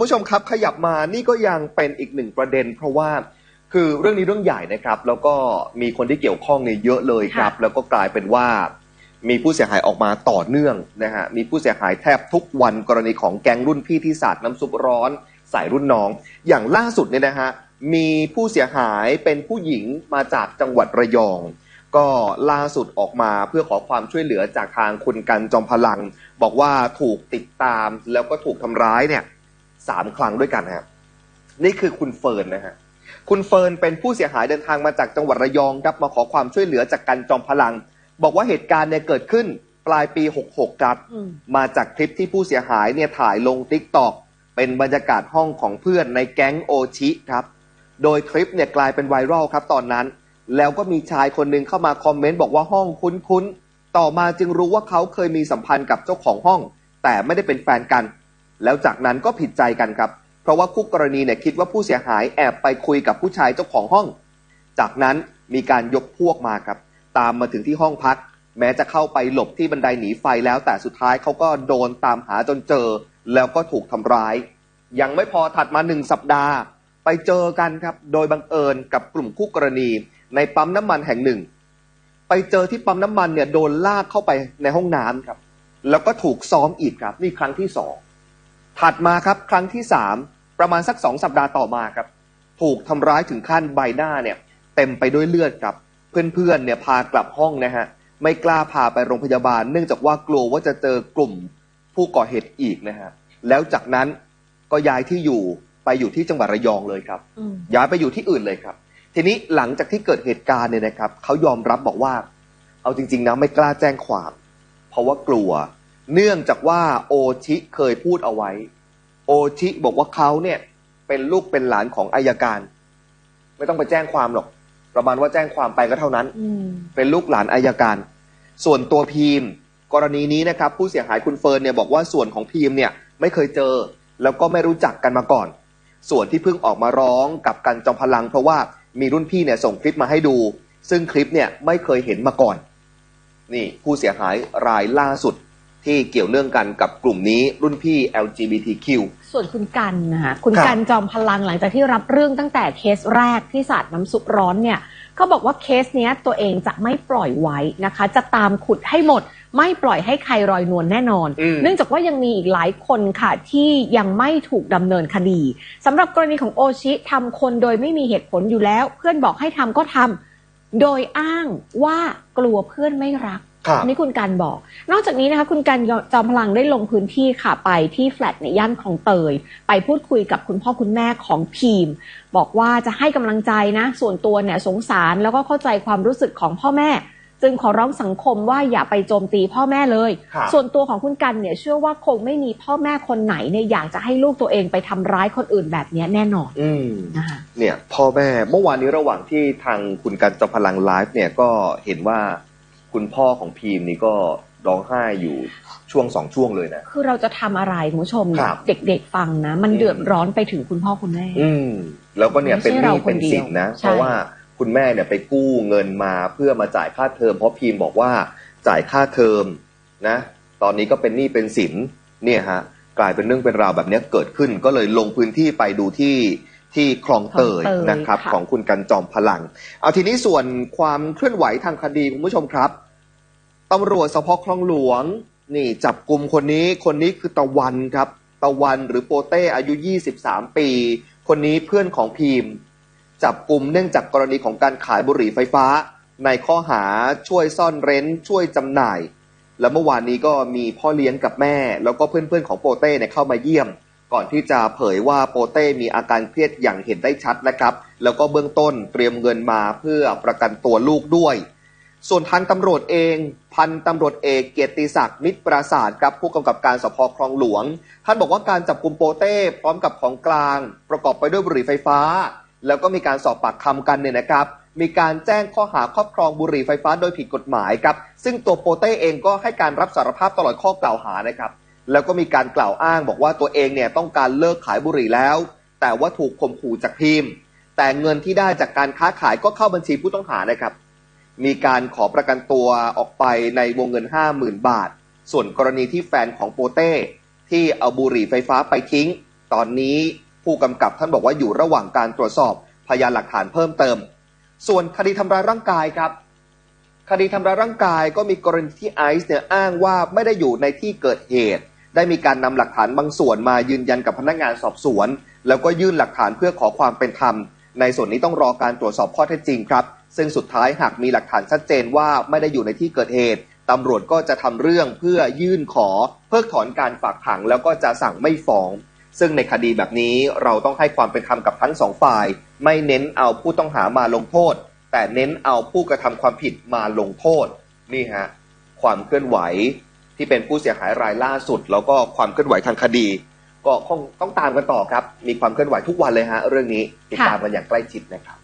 ผู้ชมครับขยับมานี่ก็ยังเป็นอีกหนึ่งประเด็น เพราะว่าคือเรื่องนี้เรื่องใหญ่นะครับ แล้วก็มีคนที่เกี่ยวข้องเนี่ยเยอะเลยครับค่ะแล้วก็กลายเป็นว่า มีผู้เสียหายออกมาต่อเนื่องนะฮะมีผู้เสียหายแทบทุกวันกรณีของแก๊งรุ่นพี่ที่สาดน้ำซุปร้อนใส่รุ่นน้อง อย่างล่าสุดเนี่ยนะฮะมีผู้เสียหายเป็นผู้หญิงมาจากจังหวัดระยอง ก็ล่าสุดออกมาเพื่อขอความช่วยเหลือจากทางคุณกันจอมพลัง บอกว่าถูกติดตามแล้วก็ถูกทำร้ายเนี่ย สามครั้งด้วยกันฮะนี่คือคุณเฟิร์นนะฮะคุณเฟิร์นเป็นผู้เสียหายเดินทางมาจากจังหวัดระยองครับมาขอความช่วยเหลือจากกันจอมพลัง บอกว่าเหตุการณ์เนี่ยเกิดขึ้นปลายปี 66 ครับอืมมาจากคลิปที่ผู้เสียหายเนี่ยถ่ายลง t ิ k t o k เป็นบรรยากาศห้องของเพื่อนในแก๊งโอชิครับ โดยคลิปเนี่ยกลายเป็นไวรัลครับตอนนั้น แล้วก็มีชายคนหนึ่งเข้ามาคอมเมนต์บอกว่าห้องคุ้นๆ ต่อมาจึงรู้ว่าเขาเคยมีสัมพันธ์กับเจ้าของห้อง แต่ไม่ได้เป็นแฟนกัน แล้วจากนั้นก็ผิดใจกันครับ เพราะว่าคู่กรณีเนี่ยคิดว่าผู้เสียหายแอบไปคุยกับผู้ชายเจ้าของห้อง จากนั้นมีการยกพวกมาครับ ตามมาถึงที่ห้องพัก แม้จะเข้าไปหลบที่บันไดหนีไฟแล้ว แต่สุดท้ายเขาก็โดนตามหาจนเจอ แล้วก็ถูกทำร้าย ยังไม่พอถัดมาหนึ่งสัปดาห์ ไปเจอกันครับ โดยบังเอิญกับกลุ่มคู่กรณี ในปั๊มน้ำมันแห่งหนึ่ง ไปเจอที่ปั๊มน้ำมันเนี่ยโดนลากเข้าไปในห้องน้ำครับ แล้วก็ถูกซ้อมอีกครับ นี่ครั้งที่สอง ถัดมาครับครั้งที่สามประมาณสักสองสัปดาห์ต่อมาครับ ถูกทำร้ายถึงขั้นใบหน้าเนี่ย เต็มไปด้วยเลือดครับ เพื่อนๆเนี่ยพากลับห้องนะฮะไม่กล้าพาไปโรงพยาบาล เนื่องจากว่ากลัวว่าจะเจอกลุ่มผู้ก่อเหตุอีกนะฮะแล้วจากนั้นก็ย้ายที่อยู่ไปอยู่ที่จังหวัดระยองเลยครับอืมย้ายไปอยู่ที่อื่นเลยครับ ทีนี้หลังจากที่เกิดเหตุการณ์เนี่ยนะครับเขายอมรับบอกว่า เอาจริง ๆนะไม่กล้าแจ้งความ เพราะว่ากลัว เนื่องจากว่าโอชิเคยพูดเอาไว้ โอชิบอกว่าเขาเนี่ยเป็นลูกเป็นหลานของอายการ ไม่ต้องไปแจ้งความหรอก ประมาณว่าแจ้งความไปก็เท่านั้นอืมเป็นลูกหลานอายการ ส่วนตัวพีมกรณีนี้นะครับ ผู้เสียหายคุณเฟิร์นเนี่ยบอกว่าส่วนของพีมเนี่ยไม่เคยเจอ แล้วก็ไม่รู้จักกันมาก่อน ส่วนที่เพิ่งออกมาร้องกับกันจอมพลัง เพราะว่ามีรุ่นพี่เนี่ยส่งคลิปมาให้ดู ซึ่งคลิปเนี่ยไม่เคยเห็นมาก่อน นี่ผู้เสียหายรายล่าสุด ที่เกี่ยวเนื่องกันกับกลุ่มนี้รุ่นพี่ LGBTQ ส่วนคุณกันนะคะคุณครับกันจอมพลังหลังจากที่รับเรื่องตั้งแต่เคสแรกที่สาดน้ำซุปร้อนเนี่ยเขาบอกว่าเคสเนี้ยตัวเองจะไม่ปล่อยไว้นะคะ จะตามขุดให้หมด ไม่ปล่อยให้ใครรอยนวลแน่นอนอืมเนื่องจากว่ายังมีอีกหลายคนค่ะที่ยังไม่ถูกดำเนินคดีสำหรับกรณีของโอชิทำคนโดยไม่มีเหตุผลอยู่แล้ว เพื่อนบอกให้ทำก็ทำโดยอ้างว่ากลัวเพื่อนไม่รักครับ อันนี่คุณกันบอก นอกจากนี้นะคะคุณกันจอมพลังได้ลงพื้นที่ค่ะไปที่แฟลตในย่านคลองเตย ไปพูดคุยกับคุณพ่อคุณแม่ของพีม บอกว่าจะให้กำลังใจนะ ส่วนตัวเนี่ยสงสารแล้วก็เข้าใจความรู้สึกของพ่อแม่ จึงขอร้องสังคมว่าอย่าไปโจมตีพ่อแม่เลยครับส่วนตัวของคุณกันเนี่ยเชื่อว่าคงไม่มีพ่อแม่คนไหนเนี่ยอยากจะให้ลูกตัวเองไปทำร้ายคนอื่นแบบเนี้ยแน่นอนอืมนะคะเนี่ยพ่อแม่เมื่อวานนี้ระหว่างที่ทางคุณกันจอมพลังไลฟ์เนี่ยก็เห็นว่า คุณพ่อของพีมนี่ก็ร้องไห้อยู่ช่วงสองช่วงเลยนะ คือเราจะทำอะไรคุณผู้ชม ครับ เด็กๆฟังนะ มันอืมเดือดร้อนไปถึงคุณพ่อคุณแม่ อืม แล้วก็เนี่ยไม่เป็นใช่หเรานี้เป็นคนเดียวสินนะใช่ เพราะว่าคุณแม่เนี่ยไปกู้เงินมาเพื่อมาจ่ายค่าเทอม เพราะพีมบอกว่าจ่ายค่าเทอมนะ ตอนนี้ก็เป็นหนี้เป็นสินเนี่ยฮะกลายเป็นเรื่องเป็นราวแบบเนี้ยเกิดขึ้นก็เลยลงพื้นที่ไปดูที่ ที่คลองเตยคลองเตยนะครับค่ะของคุณกันจอมพลัง เอาทีนี้ส่วนความเคลื่อนไหวทางคดีคุณผู้ชมครับตำรวจสพคลองหลวง นี่จับกลุ่มคนนี้คนนี้คือตะวันครับ ตะวันหรือโปเต้อายุ 23 ปี คนนี้เพื่อนของพีม จับกลุ่มเนื่องจากกรณีของการขายบุหรี่ไฟฟ้า ในข้อหาช่วยซ่อนเร้นช่วยจำหน่าย และเมื่อวานนี้ก็มีพ่อเลี้ยงกับแม่ แล้วก็เพื่อนๆของโปเต้เนี่ยเข้ามาเยี่ยม ก่อนที่จะเผยว่าโปเต้มีอาการเครียดอย่างเห็นได้ชัดนะครับ แล้วก็เบื้องต้นเตรียมเงินมาเพื่อประกันตัวลูกด้วย ส่วนทางตำรวจเอง พันตำรวจเอกเกียรติศักดิ์มิตรปราศาสตร์ครับผู้กำกับการสพคลองหลวง ท่านบอกว่าการจับกลุ่มโปเต้พร้อมกับของกลาง ประกอบไปด้วยบุหรี่ไฟฟ้า แล้วก็มีการสอบปากคำกันเนี่ยนะครับมีการแจ้งข้อหาครอบครองบุหรี่ไฟฟ้าโดยผิดกฎหมายครับ ซึ่งตัวโปเต้เองก็ให้การรับสารภาพตลอดข้อกล่าวหานะครับ แล้วก็มีการกล่าวอ้างบอกว่าตัวเองเนี่ยต้องการเลิกขายบุหรี่แล้ว แต่ว่าถูกข่มขู่จากพิมพ์แต่เงินที่ได้จากการค้าขายก็เข้าบัญชีผู้ต้องหานะครับ มีการขอประกันตัวออกไปในวงเงิน 50,000 บาท ส่วนกรณีที่แฟนของโปเต้ที่เอาบุหรี่ไฟฟ้าไปทิ้ง ตอนนี้ผู้กำกับท่านบอกว่าอยู่ระหว่างการตรวจสอบพยานหลักฐานเพิ่มเติม ส่วนคดีทำร้ายร่างกายครับ คดีทำร้ายร่างกายก็มีกรณีที่ไอซ์เนี่ยอ้างว่าไม่ได้อยู่ในที่เกิดเหตุ ได้มีการนำหลักฐานบางส่วนมายืนยันกับพนักงานสอบสวน แล้วก็ยื่นหลักฐานเพื่อขอความเป็นธรรม ในส่วนนี้ต้องรอการตรวจสอบข้อเท็จจริงครับ ซึ่งสุดท้ายหากมีหลักฐานชัดเจนว่าไม่ได้อยู่ในที่เกิดเหตุตำรวจก็จะทำเรื่องเพื่อยื่นขอ เพิกถอนการฝากขังแล้วก็จะสั่งไม่ฟ้อง ซึ่งในคดีแบบนี้เราต้องให้ความเป็นธรรมกับทั้งสองฝ่าย ไม่เน้นเอาผู้ต้องหามาลงโทษ แต่เน้นเอาผู้กระทำความผิดมาลงโทษ นี่ฮะความเคลื่อนไหว ที่เป็นผู้เสียหายรายล่าสุด แล้วก็ความเคลื่อนไหวทางคดี ก็คงต้องตามกันต่อครับ มีความเคลื่อนไหวทุกวันเลยฮะเรื่องนี้ติดตามกันอย่างใกล้ชิดนะครับ